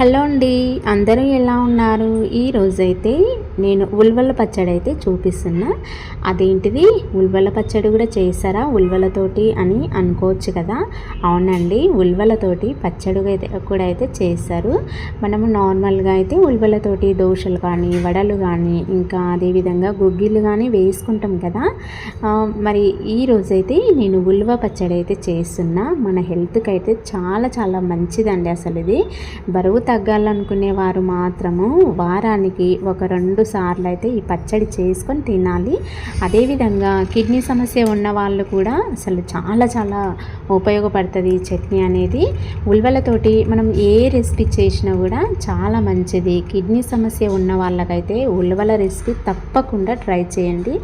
Hello అండి అందరూ ఎలా ఉన్నారు? ఈ రోజైతే నేను ఉల్వల పచ్చడి అయితే చూపిస్తున్నా. అదేంటిది? ఉల్వల పచ్చడి కూడా చేస్తారా ఉల్వలతోటి అని అనుకోవచ్చు కదా? అవునండి ఉల్వలతోటి పచ్చడి అయితే కూడా అయితే చేస్తారు మనము నార్మల్గా అయితే ఉల్వలతోటి దోశలు కానీ వడలు కానీ ఇంకా అదేవిధంగా గుగ్గిళ్ళు కానీ వేసుకుంటాం కదా? మరి ఈ రోజైతే నేను ఉల్వ పచ్చడి అయితే చేస్తున్నా. మన హెల్త్కి అయితే చాలా చాలా మంచిదండి అసలు ఇది. బరువు తగ్గాలనుకునే వారు మాత్రము వారానికి ఒక రెండు సార్లు అయితే ఈ పచ్చడి చేసుకొని తినాలి. అదేవిధంగా కిడ్నీ సమస్య ఉన్న వాళ్ళు కూడా అసలు చాలా చాలా ఉపయోగపడుతుంది ఈ చట్నీ అనేది. ఉల్వలతోటి మనం ఏ రెసిపీ చేసినా కూడా చాలా మంచిది. కిడ్నీ సమస్య ఉన్న వాళ్ళకైతే ఉల్వల రెసిపీ తప్పకుండా ట్రై చేయండి.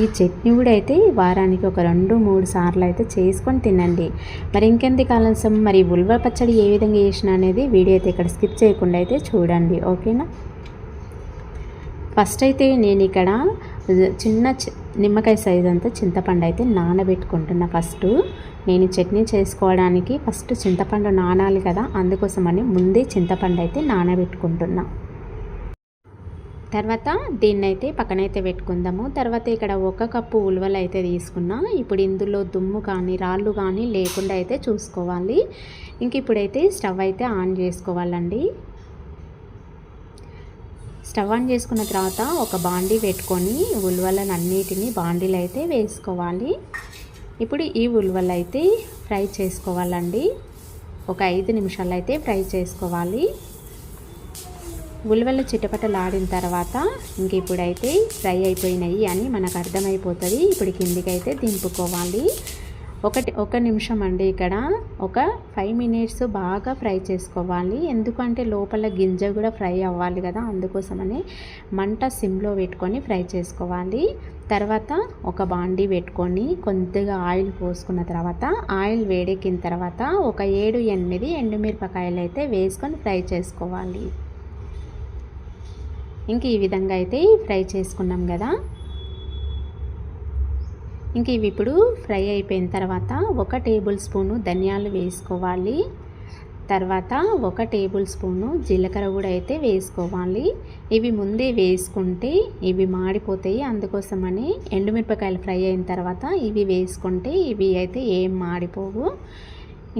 ఈ చట్నీ కూడా అయితే వారానికి ఒక రెండు మూడు సార్లు అయితే చేసుకొని తినండి. మరి ఇంకెంత కాలం మరి ఉల్వ పచ్చడి ఏ విధంగా చేసిన అనేది వీడియో అయితే ఇక్కడ స్కిప్ చేయకుండా అయితే చూడండి ఓకేనా? ఫస్ట్ అయితే నేను ఇక్కడ చిన్న చి- నిమ్మకాయ సైజ్ అంతా చింతపండు అయితే నానబెట్టుకుంటున్నా ఫస్ట్. నేను చట్నీ చేసుకోవడానికి ఫస్ట్ చింతపండు నానాలి కదా అందుకోసమని ముందే చింతపండు అయితే నానబెట్టుకుంటున్నా. తర్వాత దీన్నైతే పక్కనైతే పెట్టుకుందాము. తర్వాత ఇక్కడ ఒక కప్పు ఉలవలు అయితే తీసుకున్నా. ఇప్పుడు ఇందులో దుమ్ము కానీ రాళ్ళు కానీ లేకుండా అయితే చూసుకోవాలి. ఇంక ఇప్పుడైతే స్టవ్ అయితే ఆన్ చేసుకోవాలండి. స్టవ్ ఆన్ చేసుకున్న తర్వాత ఒక బాండీ పెట్టుకొని ఉలవలను అన్నిటిని బాండీలు అయితే వేసుకోవాలి. ఇప్పుడు ఈ ఉలవలు అయితే ఫ్రై చేసుకోవాలండి. ఒక ఐదు నిమిషాలు అయితే ఫ్రై చేసుకోవాలి. ఉల్వలు చిటపటలాడిన తర్వాత ఇంక ఇప్పుడైతే ఫ్రై అయిపోయినాయి అని మనకు అర్థమైపోతుంది. ఇప్పుడు కిందికైతే దింపుకోవాలి. ఒకటి ఒక నిమిషం అండి ఇక్కడ. ఒక ఫైవ్ మినిట్స్ బాగా ఫ్రై చేసుకోవాలి. ఎందుకంటే లోపల గింజ కూడా ఫ్రై అవ్వాలి కదా అందుకోసమని మంట సిమ్లో పెట్టుకొని ఫ్రై చేసుకోవాలి. తర్వాత ఒక బాండీ పెట్టుకొని కొద్దిగా ఆయిల్ పోసుకున్న తర్వాత ఆయిల్ వేడెక్కిన తర్వాత ఒక ఏడు ఎనిమిది ఎండుమిరపకాయలు అయితే వేసుకొని ఫ్రై చేసుకోవాలి. ఇంక ఈ విధంగా అయితే ఫ్రై చేసుకున్నాం కదా. ఇంక ఇవి ఇప్పుడు ఫ్రై అయిపోయిన తర్వాత ఒక టేబుల్ స్పూను ధనియాలు వేసుకోవాలి. తర్వాత ఒక టేబుల్ స్పూను జీలకర్ర కూడా అయితే వేసుకోవాలి. ఇవి ముందే వేసుకుంటే ఇవి మాడిపోతాయి. అందుకోసమని ఎండుమిరపకాయలు ఫ్రై అయిన తర్వాత ఇవి వేసుకుంటే ఇవి అయితే ఏం మాడిపోవు.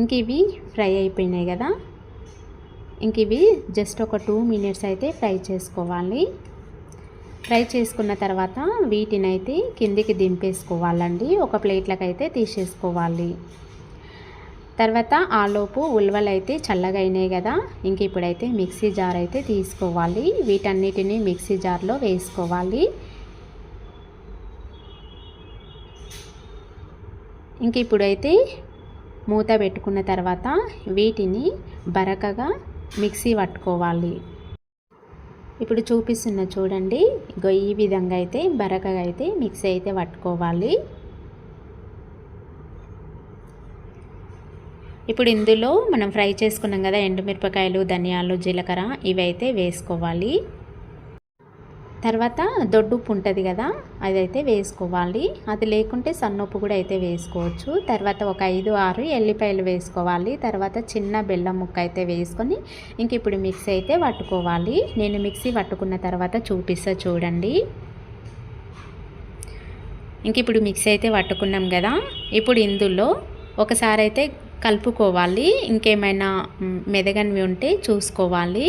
ఇంక ఇవి ఫ్రై అయిపోయినాయి కదా. ఇంక ఇవి జస్ట్ ఒక టూ మినిట్స్ అయితే ఫ్రై చేసుకోవాలి. ఫ్రై చేసుకున్న తర్వాత వీటిని అయితే కిందికి దింపేసుకోవాలండి. ఒక ప్లేట్లకైతే అయితే తీసేసుకోవాలి. తర్వాత ఆలోపు ఉల్వలు అయితే చల్లగా అయినాయి కదా ఇంక ఇప్పుడైతే మిక్సీ జార్ అయితే తీసుకోవాలి. వీటన్నిటిని మిక్సీ జార్లో వేసుకోవాలి. ఇంక ఇప్పుడైతే మూత పెట్టుకున్న తర్వాత వీటిని బరకగా మిక్సీ పట్టుకోవాలి. ఇప్పుడు చూపిస్తున్న చూడండి ఇగో ఈ విధంగా అయితే బరకగా అయితే మిక్సీ అయితే పట్టుకోవాలి. ఇప్పుడు ఇందులో మనం ఫ్రై చేసుకున్నాం కదా ఎండుమిరపకాయలు ధనియాలు జీలకర్ర ఇవి అయితే వేసుకోవాలి. తర్వాత దొడ్డుప్పు ఉంటుంది కదా అదైతే వేసుకోవాలి. అది లేకుంటే సన్నప్పు కూడా అయితే వేసుకోవచ్చు. తర్వాత ఒక ఐదు ఆరు ఎల్లిపాయలు వేసుకోవాలి. తర్వాత చిన్న బెల్లం ముక్క అయితే వేసుకొని ఇంక ఇప్పుడు మిక్సీ అయితే పట్టుకోవాలి. నేను మిక్సీ పట్టుకున్న తర్వాత చూపిస్తా చూడండి. ఇంక ఇప్పుడు మిక్సీ అయితే పట్టుకున్నాం కదా ఇప్పుడు ఇందులో ఒకసారి అయితే కలుపుకోవాలి. ఇంకేమైనా మెదగనివి ఉంటే చూసుకోవాలి.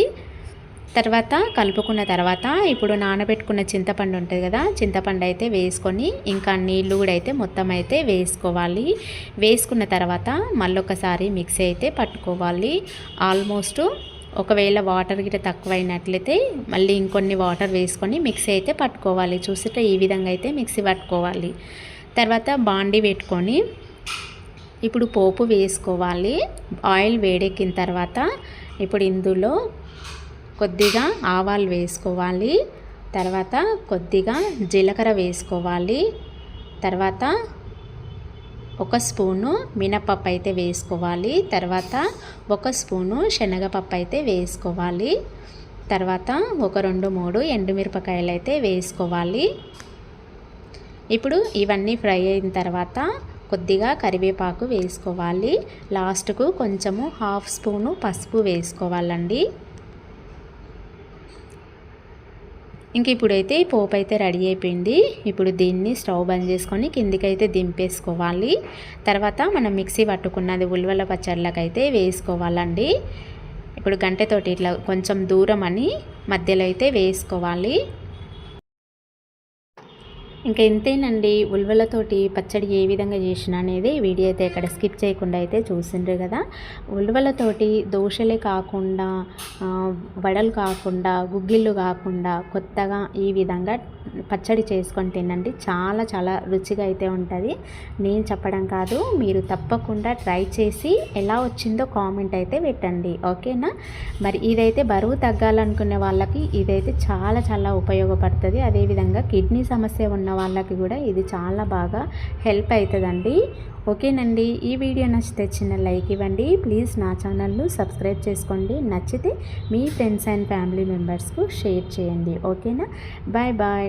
తర్వాత కలుపుకున్న తర్వాత ఇప్పుడు నానబెట్టుకున్న చింతపండు ఉంటుంది కదా చింతపండు అయితే వేసుకొని ఇంకా నీళ్ళు కూడా అయితే మొత్తం అయితే వేసుకోవాలి. వేసుకున్న తర్వాత మళ్ళొకసారి మిక్సీ అయితే పట్టుకోవాలి. ఆల్మోస్ట్ ఒకవేళ వాటర్ గిట్ట తక్కువైనట్లయితే మళ్ళీ ఇంకొన్ని వాటర్ వేసుకొని మిక్సీ అయితే పట్టుకోవాలి. చూసిట ఈ విధంగా అయితే మిక్సీ పట్టుకోవాలి. తర్వాత బాండి పెట్టుకొని ఇప్పుడు పోపు వేసుకోవాలి. ఆయిల్ వేడెక్కిన తర్వాత ఇప్పుడు ఇందులో కొద్దిగా ఆవాలు వేసుకోవాలి. తర్వాత కొద్దిగా జీలకర్ర వేసుకోవాలి. తర్వాత ఒక స్పూను మినపప్పు అయితే వేసుకోవాలి. తర్వాత ఒక స్పూను శనగపప్పు అయితే వేసుకోవాలి. తర్వాత ఒక రెండు మూడు ఎండుమిరపకాయలు అయితే వేసుకోవాలి. ఇప్పుడు ఇవన్నీ ఫ్రై అయిన తర్వాత కొద్దిగా కరివేపాకు వేసుకోవాలి. లాస్ట్కు కొంచెము హాఫ్ స్పూను పసుపు వేసుకోవాలండి. ఇంక ఇప్పుడైతే పోపు అయితే రెడీ అయిపోయింది. ఇప్పుడు దీన్ని స్టవ్ బంద్ చేసుకొని కిందికైతే దింపేసుకోవాలి. తర్వాత మనం మిక్సీ పట్టుకున్నది ఉల్వల పచ్చళ్ళకైతే వేసుకోవాలండి. ఇప్పుడు గంటతోటి ఇట్లా కొంచెం దూరం అని మధ్యలో అయితే వేసుకోవాలి. ఇంకా ఇంతేనండి ఉల్వలతోటి పచ్చడి ఏ విధంగా చేసిన అనేది వీడియో అయితే ఇక్కడ స్కిప్ చేయకుండా అయితే చూసిండ్రు కదా. ఉల్వలతోటి దోశలే కాకుండా వడలు కాకుండా గుగ్గిళ్ళు కాకుండా కొత్తగా ఈ విధంగా పచ్చడి చేసుకొని తినండి. చాలా చాలా రుచిగా అయితే ఉంటుంది. నేను చెప్పడం కాదు మీరు తప్పకుండా ట్రై చేసి ఎలా వచ్చిందో కామెంట్ అయితే పెట్టండి. ఓకేనా? మరి ఇదైతే బరువు తగ్గాలనుకునే వాళ్ళకి ఇదైతే చాలా చాలా ఉపయోగపడుతుంది. అదేవిధంగా కిడ్నీ సమస్య ఉన్న వాళ్ళకి కూడా ఇది చాలా బాగా హెల్ప్ అవుతుందండి ఓకేనండి. ఈ వీడియో నచ్చితే చిన్న లైక్ ఇవ్వండి. ప్లీజ్ నా ఛానల్ను సబ్స్క్రైబ్ చేసుకోండి. నచ్చితే మీ ఫ్రెండ్స్ అండ్ ఫ్యామిలీ మెంబర్స్కు షేర్ చేయండి. ఓకేనా? Bye bye.